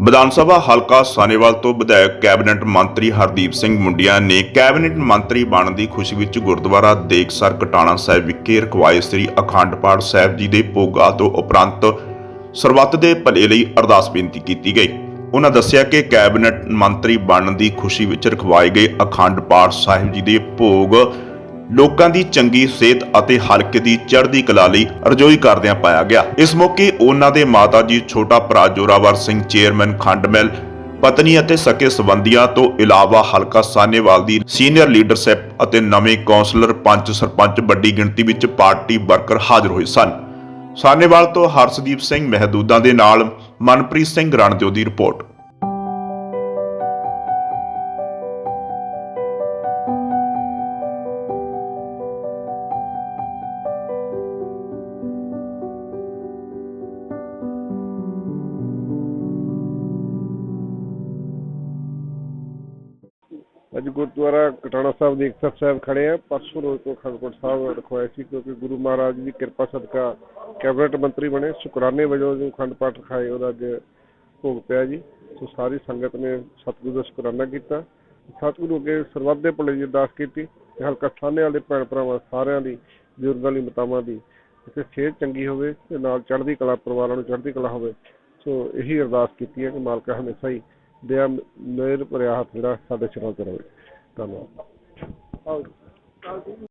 ਵਿਧਾਨ ਸਭਾ ਹਲਕਾ ਸਾਨੇਵਾਲ ਤੋਂ ਵਿਧਾਇਕ ਕੈਬਨਿਟ ਮੰਤਰੀ ਹਰਦੀਪ ਸਿੰਘ ਮੁੰਡਿਆ ਨੇ ਕੈਬਨਿਟ ਮੰਤਰੀ ਬਣਨ ਦੀ ਖੁਸ਼ੀ ਵਿੱਚ ਗੁਰਦੁਆਰਾ ਦੇਖਸਰ ਕਟਾਣਾ ਸਾਹਿਬ ਵਿਖੇ ਰਖਵਾਏ ਸ੍ਰੀ ਅਖੰਡ ਪਾਠ ਸਾਹਿਬ ਜੀ ਦੇ ਭੋਗਾ ਤੋਂ ਉਪਰੰਤ ਸਰਬੱਤ ਦੇ ਭਲੇ ਲਈ ਅਰਦਾਸ ਬੇਨਤੀ ਕੀਤੀ ਗਈ। ਉਹਨਾਂ ਦੱਸਿਆ ਕਿ ਕੈਬਨਿਟ ਮੰਤਰੀ ਬਣਨ ਦੀ ਖੁਸ਼ੀ ਵਿੱਚ ਰਖਵਾਏ ਗਏ ਅਖੰਡ ਪਾਠ ਸਾਹਿਬ ਜੀ ਦੇ ਭੋਗ ਲੋਕਾਂ ਦੀ ਚੰਗੀ ਸਿਹਤ ਅਤੇ ਹਲਕੇ ਦੀ ਚੜ੍ਹਦੀ ਕਲਾ ਲਈ ਅਰਜ਼ੋਈ ਕਰਦਿਆਂ ਪਾਇਆ ਗਿਆ। ਇਸ ਮੌਕੇ ਉਹਨਾਂ ਦੇ ਮਾਤਾ ਜੀ ਛੋਟਾ ਭਰਾ ਜੋਰਾਵਰ ਸਿੰਘ, ਚੇਅਰਮੈਨ ਖੰਡਮੈਲ ਪਤਨੀ ਅਤੇ ਸਕੇ ਸਬੰਧੀਆਂ ਤੋਂ ਇਲਾਵਾ ਹਲਕਾ ਸਾਨੇਵਾਲ ਦੀ ਸੀਨੀਅਰ ਲੀਡਰਸ਼ਿਪ ਅਤੇ ਨਵੇਂ ਕੌਂਸਲਰ ਪੰਚ ਸਰਪੰਚ ਵੱਡੀ ਗਿਣਤੀ ਵਿੱਚ ਪਾਰਟੀ ਵਰਕਰ ਹਾਜ਼ਰ ਹੋਏ ਸਨ। ਸਾਨੇਵਾਲ ਤੋਂ ਹਰਸ਼ਦੀਪ ਸਿੰਘ ਮਹਿਦੂਦਾਂ ਦੇ ਨਾਲ ਮਨਪ੍ਰੀਤ ਸਿੰਘ ਰਣਜੋ ਦੀ ਰਿਪੋਰਟ। ਅੱਜ ਗੁਰਦੁਆਰਾ ਕਟਾਣਾ ਸਾਹਿਬ ਦੀ ਇਕਸਰ ਸਾਹਿਬ ਖੜੇ ਆ। ਪਰਸੋਂ ਰੋਜ਼ ਤੋਂ ਖੜਕੋਟ ਸਾਹਿਬ ਰਖਵਾਏ ਸੀ ਕਿਉਂਕਿ ਗੁਰੂ ਮਹਾਰਾਜ ਦੀ ਕਿਰਪਾ ਸਦਕਾ ਕੈਬਨਿਟ ਮੰਤਰੀ ਬਣੇ। ਸ਼ੁਕਰਾਨੇ ਵਜੋਂ ਜੋ ਅਖੰਡ ਪਾਠ ਖਾਏ ਉਹਦਾ ਅੱਜ ਭੋਗ ਪਿਆ ਜੀ। ਸੋ ਸਾਰੀ ਸੰਗਤ ਨੇ ਸਤਿਗੁਰੂ ਦਾ ਸ਼ੁਕਰਾਨਾ ਕੀਤਾ। ਸਤਿਗੁਰੂ ਅੱਗੇ ਸਰਬੱਤ ਦੇ ਭਲੇ ਦੀ ਅਰਦਾਸ ਕੀਤੀ ਤੇ ਹਲਕਾ ਸਾਹਨੇ ਵਾਲੇ ਭੈਣ ਭਰਾਵਾਂ ਸਾਰਿਆਂ ਦੀ, ਬਜ਼ੁਰਗਾਂ ਲਈ ਮਾਤਾਵਾਂ ਦੀ ਤੇ ਸਿਹਤ ਚੰਗੀ ਹੋਵੇ ਤੇ ਨਾਲ ਚੜ੍ਹਦੀ ਕਲਾ ਪਰਿਵਾਰਾਂ ਨੂੰ ਚੜ੍ਹਦੀ ਕਲਾ ਹੋਵੇ। ਸੋ ਇਹੀ ਅਰਦਾਸ ਕੀਤੀ ਹੈ ਕਿ ਮਾਲਕਾ ਹਮੇਸ਼ਾ ਹੀ ਦਇਆ ਮੇਰ ਭਰਿਆ ਹੱਥ ਜਿਹੜਾ ਸਾਡੇ ਸਿਰਾਂ ਤੇ ਰਹੇ ਧੰਨਵਾਦ।